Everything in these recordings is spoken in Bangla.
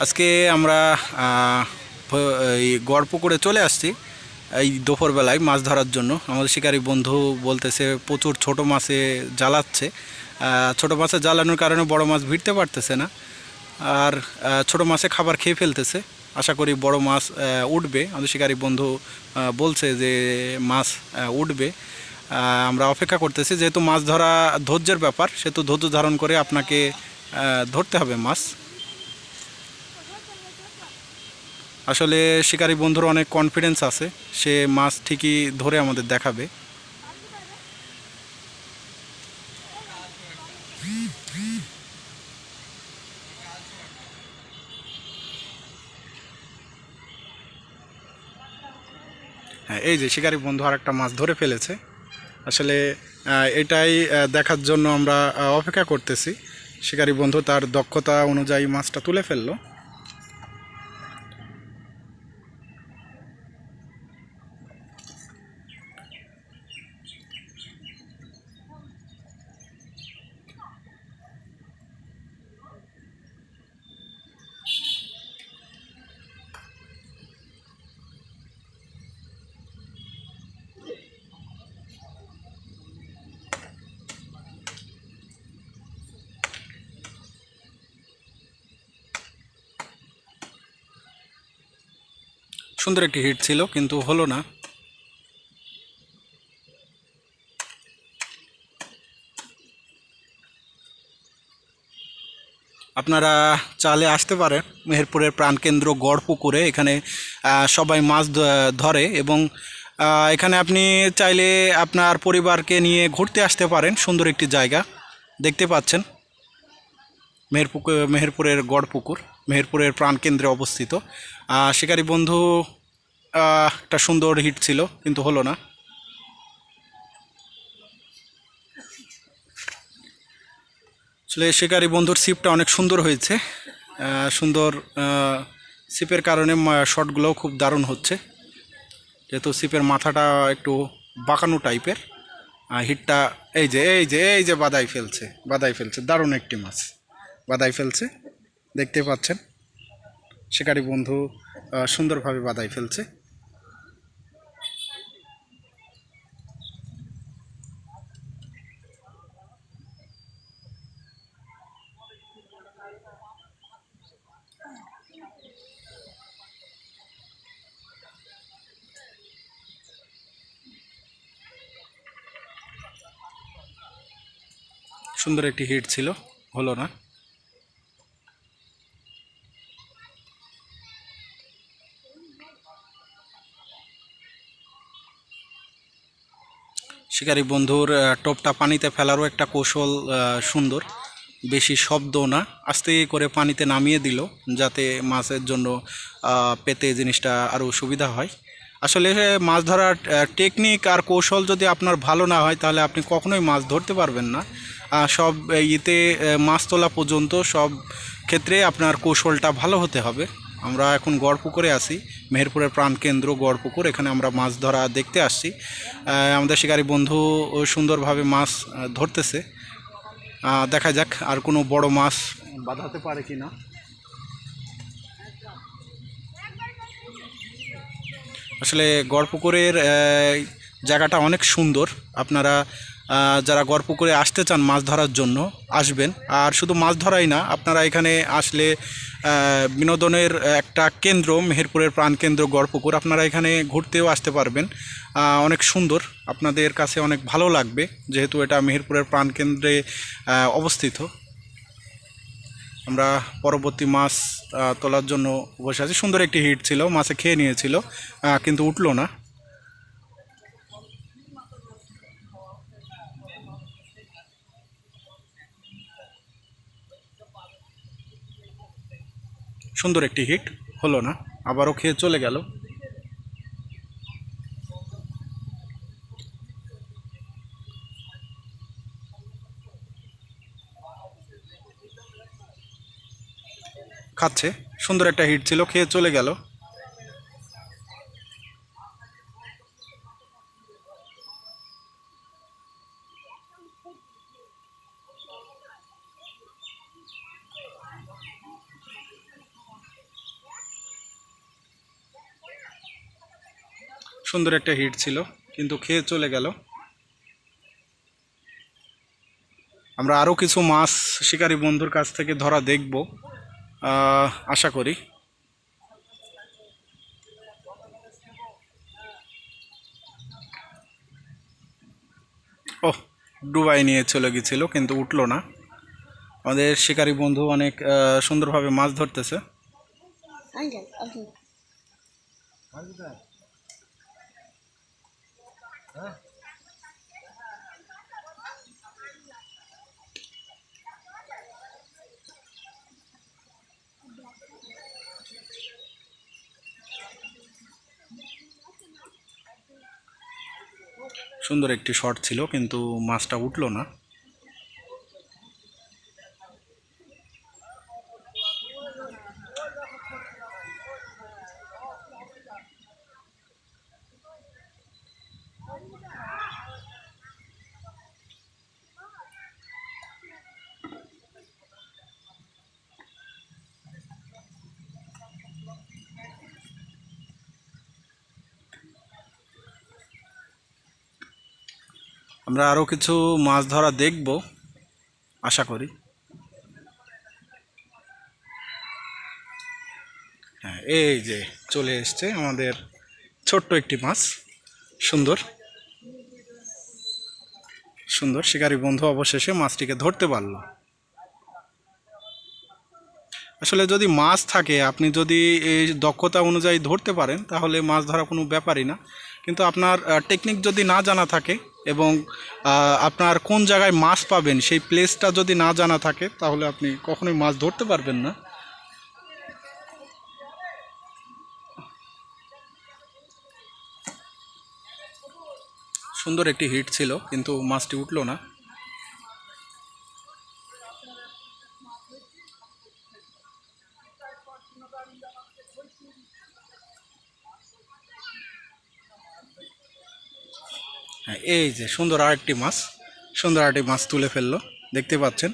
আজকে আমরা এই গড়পুকুরে চলে আসছি, এই দুপুরবেলায় মাছ ধরার জন্য। আমাদের শিকারী বন্ধু বলতেছে, প্রচুর ছোট মাছে জ্বালাচ্ছে। ছোট মাছে জ্বালানোর কারণে বড় মাছ ভিড়তে পারতেছে না। আর ছোট মাছে খাবার খেয়ে ফেলতেছে। আশা করি বড় মাছ উঠবে। আমাদের শিকারী বন্ধু বলছে যে মাছ উঠবে। আমরা অপেক্ষা করতেছি, যেহেতু মাছ ধরা ধৈর্যের ব্যাপার, সেহেতু ধৈর্য ধারণ করে আপনাকে ধরতে হবে মাছ। আসলে শিকারী বন্ধুর অনেক কনফিডেন্স আছে, সে মাছ ঠিকই ধরে আমাদের দেখাবে। হ্যাঁ এই যে শিকারী বন্ধু আর একটা মাছ ধরে ফেলেছে। আসলে এটাই দেখার জন্য আমরা অপেক্ষা করতেছি। শিকারী বন্ধু তার দক্ষতা অনুযায়ী মাছটা তুলে ফেলল। সুন্দর একটি হিট ছিল, কিন্তু হলো না। আপনারা চালে আসতে পারেন, মেহেরপুরের প্রাণকেন্দ্র গড়পুকুরে, এখানে সবাই মাছ ধরে এবং এখানে আপনি চাইলে আপনার পরিবারকে নিয়ে ঘুরতে আসতে পারেন, সুন্দর একটি জায়গা। দেখতে পাচ্ছেন মেহেরপুকুর মেহেরপুরের গড়পুকুর, মেহেরপুরের প্রাণকেন্দ্রে অবস্থিত। শিকারী বন্ধু একটা সুন্দর হিট ছিল, কিন্তু হলো না। আসলে শিকারী বন্ধুর সিপটা অনেক সুন্দর হয়েছে। সুন্দর সিপের কারণে শটগুলোও খুব দারুণ হচ্ছে। যেহেতু সিপের মাথাটা একটু বাঁকানো টাইপের হিটটা এই যে এই যে এই যে বাদাই ফেলছে বাদাই ফেলছে, দারুণ একটি মাছ বাদাই ফেলছে, দেখতে পাচ্ছেন। শিকারী বন্ধু সুন্দরভাবে বাদাই ফেলছে। সুন্দর একটি হিট ছিল হলো না। শিকারী বন্ধুর টোপটা পানিতে ফেলারও একটা কৌশল সুন্দর। বেশি শব্দ না, আস্তে করে পানিতে নামিয়ে দিল যাতে মাছের জন্য পেতে জিনিসটা আরও সুবিধা হয়। আসলে মাছ ধরার টেকনিক আর কৌশল যদি আপনার ভালো না হয়, তাহলে আপনি কখনোই মাছ ধরতে পারবেন না। সব ইতে মাছ তোলা পর্যন্ত সব ক্ষেত্রে আপনার কৌশলটা ভালো হতে হবে। আমরা এখন গড়পুকুরে আছি। মেহেরপুরের প্রাণকেন্দ্র গড়পুকুর, এখানে আমরা মাছ ধরা দেখতে আসছি। আমাদের শিকারী বন্ধু সুন্দরভাবে মাছ ধরতেছে। দেখা যাক আর কোনো বড় মাছ বাঁধাতে পারে কি না আসলে গড়পুকুরের জায়গাটা অনেক সুন্দর। আপনারা যারা গড়পুকুরে আসতে চান মাছ ধরার জন্য, আসবেন। আর শুধু মাছ ধরাই না, আপনারা এখানে আসলে বিনোদনের একটা কেন্দ্র, মেহেরপুরের প্রাণকেন্দ্র গড়পুকুর আপনারা এখানে ঘুরতেও আসতে পারবেন। অনেক সুন্দর। আপনাদের কাছে অনেক ভালো লাগবে, যেহেতু এটা মেহেরপুরের প্রাণকেন্দ্রে অবস্থিত। আমরা পরবর্তী মাছ তোলার জন্য বসে আছি। সুন্দর একটি হিট ছিল, মাছে খেয়ে নিয়েছিল কিন্তু উঠল না। সুন্দর একটি হিট হলো না, আবারও খেয়ে চলে গেল। খাচ্ছে, সুন্দর একটা হিট ছিল, খেয়ে চলে গেল। সুন্দর একটা হিট ছিল, কিন্তু খেয়ে চলে গেল। আমরা আরও কিছু মাছ শিকারী বন্ধুর কাছ থেকে ধরা দেখব আশা করি। ওহ, ডুবাই নিয়ে চলে গেছিল, কিন্তু উঠল না। আমাদের শিকারী বন্ধু অনেক সুন্দরভাবে মাছ ধরতেছে. সুন্দর একটি শট ছিল কিন্তু মাছটা উঠল না। আমরা আরও কিছু মাছ ধরা দেখব, আশা করি। হ্যাঁ এই যে চলে এসছে আমাদের ছোট্ট একটি মাছ। সুন্দর। সুন্দর, শিকারী বন্ধু অবশেষে মাছটিকে ধরতে পারল। আসলে যদি মাছ থাকে, আপনি যদি এই দক্ষতা অনুযায়ী ধরতে পারেন, তাহলে মাছ ধরা কোনো ব্যাপারই না। কিন্তু আপনার টেকনিক যদি না জানা থাকে এবং আপনার কোন জায়গায় মাছ পাবেন সেই প্লেসটা যদি না জানা থাকে, তাহলে আপনি কখনোই মাছ ধরতে পারবেন না। সুন্দর একটি হিট ছিল, কিন্তু মাছটি উঠল না। হ্যাঁ এই যে সুন্দর আরেকটি মাছ সুন্দর আরেকটি মাছ তুলে ফেলল দেখতে পাচ্ছেন।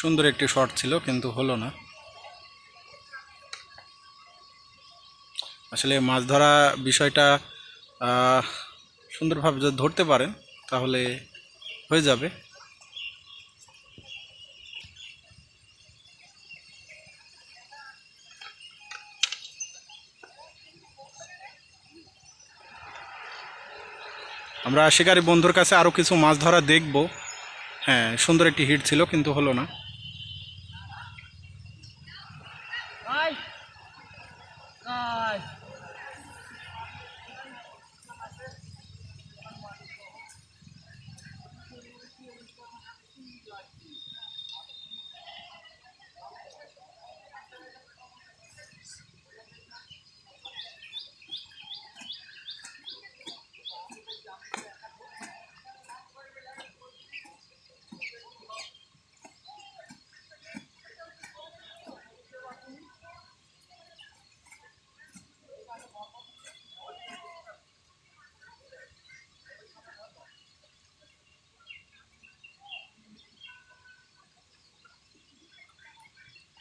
সুন্দর একটি শট ছিল কিন্তু হলো না। আসলে মাছ ধরা বিষয়টা সুন্দরভাবে যদি ধরতে পারেন, তাহলে হয়ে যাবে। আমরা শিকারী বন্ধুর কাছে আরও কিছু মাছ ধরা দেখব। হ্যাঁ সুন্দর একটি হিট ছিল, কিন্তু হলো না।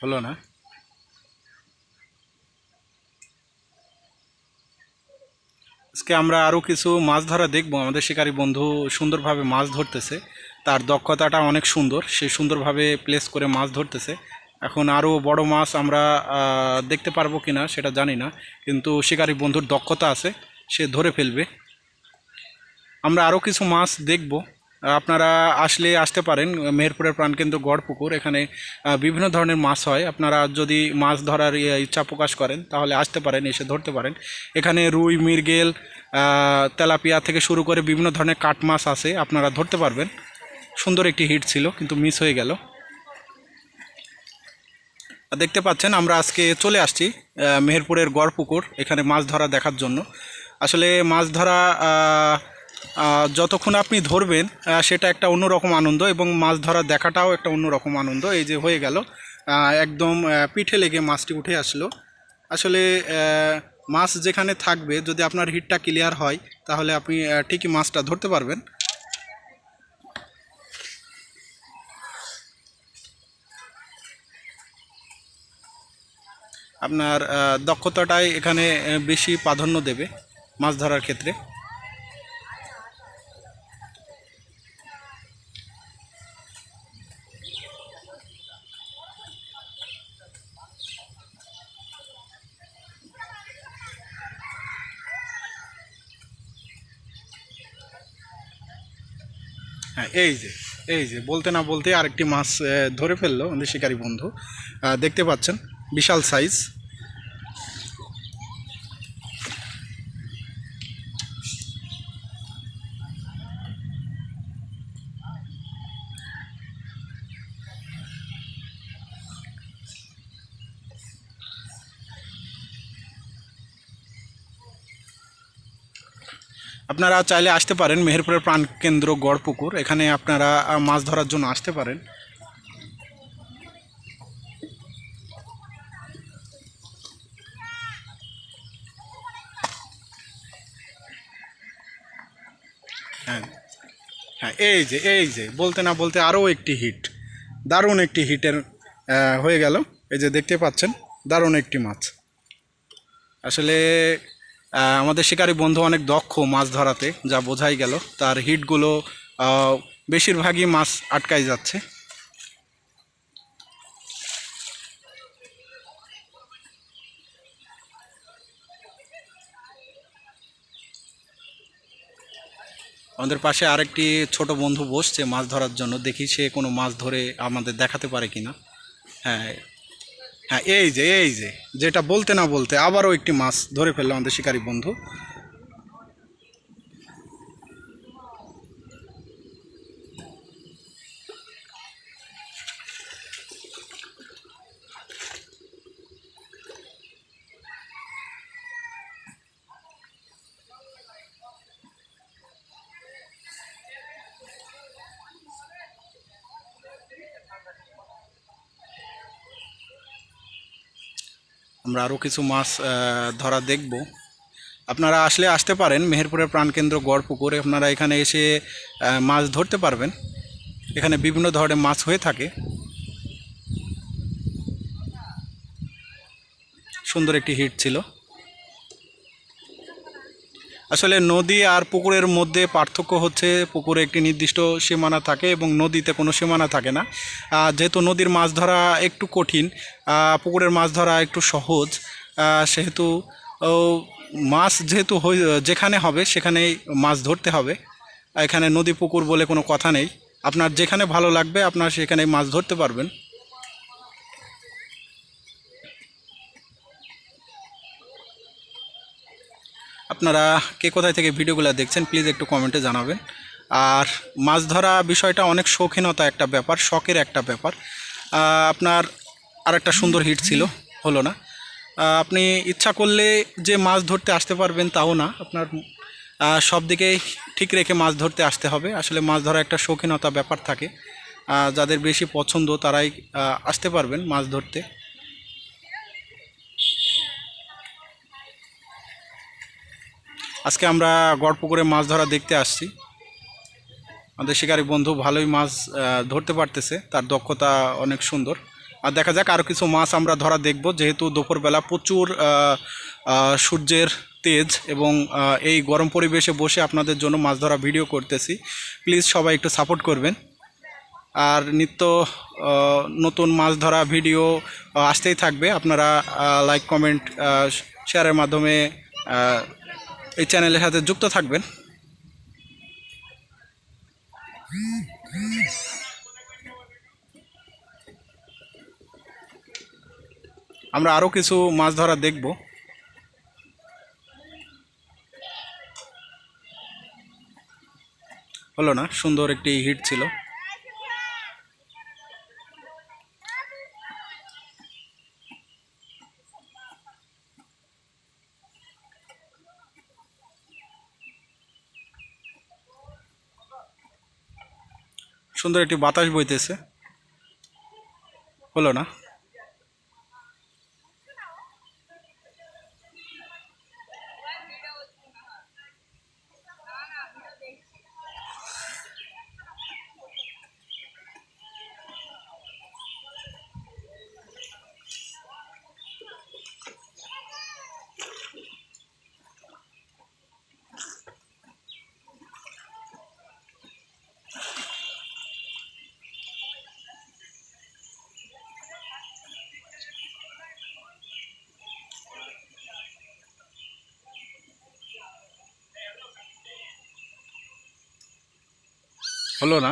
হলো না। আজকে আমরা আরও কিছু মাছ ধরা দেখব। আমাদের শিকারী বন্ধু সুন্দরভাবে মাছ ধরতেছে। তার দক্ষতাটা অনেক সুন্দর। সে সুন্দরভাবে প্লেস করে মাছ ধরতেছে। এখন আরও বড় মাছ আমরা দেখতে পারব কি না সেটা জানি না। কিন্তু শিকারী বন্ধুর দক্ষতা আছে। সে ধরে ফেলবে। আমরা আরও কিছু মাছ দেখব। আপনারা আসলে আসতে পারেন, মেহেরপুরের প্রাণকেন্দ্র গড়পুকুর, এখানে বিভিন্ন ধরনের মাছ হয়। আপনারা যদি মাছ ধরার ইচ্ছা প্রকাশ করেন, তাহলে আসতে পারেন, এসে ধরতে পারেন। এখানে রুই, মৃগেল তেলাপিয়া থেকে শুরু করে বিভিন্ন ধরনের কাঠ মাছ আছে, আপনারা ধরতে পারবেন। সুন্দর একটি হিট ছিল, কিন্তু মিস হয়ে গেল। দেখতে পাচ্ছেন, আমরা আজকে চলে আসছি মেহেরপুরের গড়পুকুর, এখানে মাছ ধরা দেখার জন্য। আসলে মাছ ধরা যতক্ষণ আপনি ধরবেন সেটা একটা অন্যরকম আনন্দ এবং মাছ ধরা দেখাটাও একটা অন্যরকম আনন্দ। এই যে হয়ে গেল একদম পিঠে লেগে মাছটি উঠে আসলো। আসলে মাছ যেখানে থাকবে, যদি আপনার হিটটা ক্লিয়ার হয়, তাহলে আপনি ঠিকই মাছটা ধরতে পারবেন। আপনার দক্ষতাটাই এখানে বেশি প্রাধান্য দেবে মাছ ধরার ক্ষেত্রে। হ্যাঁ এই যে এই যে, বলতে না বলতে আরেকটি মাছ ধরে ফেলল আমাদের শিকারী বন্ধু। দেখতে পাচ্ছেন, বিশাল সাইজ আপনারা চাইলে আসতে পারেন মেহেরপুরের প্রাণকেন্দ্র গড়পুকুর। এখানে আপনারা মাছ ধরার জন্য আসতে পারেন। হ্যাঁ হ্যাঁ এই যে এই যে, বলতে না বলতে আরও একটি হিট। দারুণ একটি হিটের হয়ে গেল। এই যে দেখতে পাচ্ছেন, দারুণ একটি মাছ। আসলে আমাদের শিকারী বন্ধু অনেক দক্ষ মাছ ধরাতে, যা বোঝাই গেল। তার হিটগুলো বেশিরভাগই মাছ আটকাই যাচ্ছে। আমাদের পাশে আরেকটি ছোট বন্ধু বসছে মাছ ধরার জন্য। দেখি সে কোনো মাছ ধরে আমাদের দেখাতে পারে কিনা। হ্যাঁ হ্যাঁ এই যে এই যে, যেটা বলতে না বলতে আবারও একটি মাছ ধরে ফেলল আমাদের শিকারী বন্ধু। আমরা আরও কিছু মাছ ধরা দেখব। আপনারা আসলে আসতে পারেন মেহেরপুরের প্রাণকেন্দ্র গড়পুকুরে। আপনারা এখানে এসে মাছ ধরতে পারবেন। এখানে বিভিন্ন ধরনের মাছ হয়ে থাকে। সুন্দর একটি হিট ছিল। আসলে নদী আর পুকুরের মধ্যে পার্থক্য হচ্ছে, পুকুরে একটি নির্দিষ্ট সীমানা থাকে এবং নদীতে কোনো সীমানা থাকে না। যেহেতু নদীর মাছ ধরা একটু কঠিন পুকুরের মাছ ধরা একটু সহজ সেহেতু মাছ যেহেতু যেখানে হবে সেখানেই মাছ ধরতে হবে। এখানে নদী পুকুর বলে কোনো কথা নেই। আপনার যেখানে ভালো লাগবে, আপনার সেখানে মাছ ধরতে পারবেন। আপনারা কে কোথায় থেকে ভিডিওগুলো দেখছেন প্লিজ একটু কমেন্টে জানাবেন। আর মাছ ধরা বিষয়টা অনেক শৌখিনতা একটা ব্যাপার, শখের একটা ব্যাপার। আপনার আর একটা সুন্দর হিট ছিল, হলো না। আপনি ইচ্ছা করলে যে মাছ ধরতে আসতে পারবেন তাও না, আপনার সব দিকেই ঠিক রেখে মাছ ধরতে আসতে হবে। আসলে মাছ ধরা একটা শৌখিনতা ব্যাপার থাকে। যাদের বেশি পছন্দ তারাই আসতে পারবেন মাছ ধরতে। আজকে আমরা গড়পুকুরে মাছ ধরা দেখতে আসছি। আমাদের শিকারী বন্ধু ভালোই মাছ ধরতে পারতেছে, তার দক্ষতা অনেক সুন্দর। আর দেখা যাক আরও কিছু মাছ আমরা ধরা দেখব, যেহেতু দুপুরবেলা প্রচুর সূর্যের তেজ এবং এই গরম পরিবেশে বসে আপনাদের জন্য মাছ ধরা ভিডিও করতেছি। প্লিজ সবাই একটু সাপোর্ট করবেন। আর নিত্য নতুন মাছ ধরা ভিডিও আসতেই থাকবে। আপনারা লাইক কমেন্ট শেয়ারের মাধ্যমে এই চ্যানেলের সাথে যুক্ত থাকবেন। আমরা আরও কিছু মাছ ধরা দেখব। হলো না, সুন্দর একটি হিট ছিল। সুন্দর একটি বাতাস বইতেছে। হলো না? হলো না?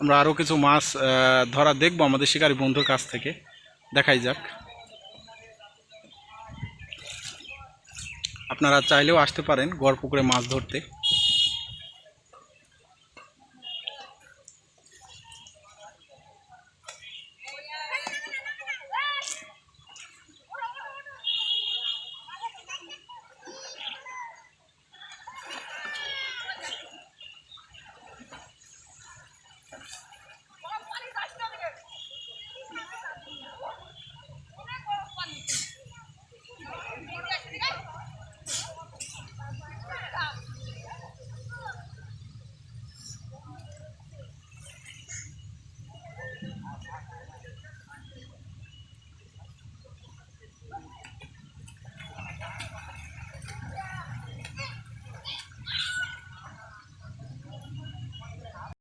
আমরা আরও কিছু মাছ ধরা দেখব আমাদের শিকারী বন্ধুর কাছ থেকে। দেখাই যাক। আপনারা চাইলেও আসতে পারেন গড় পুকুরে মাছ ধরতে।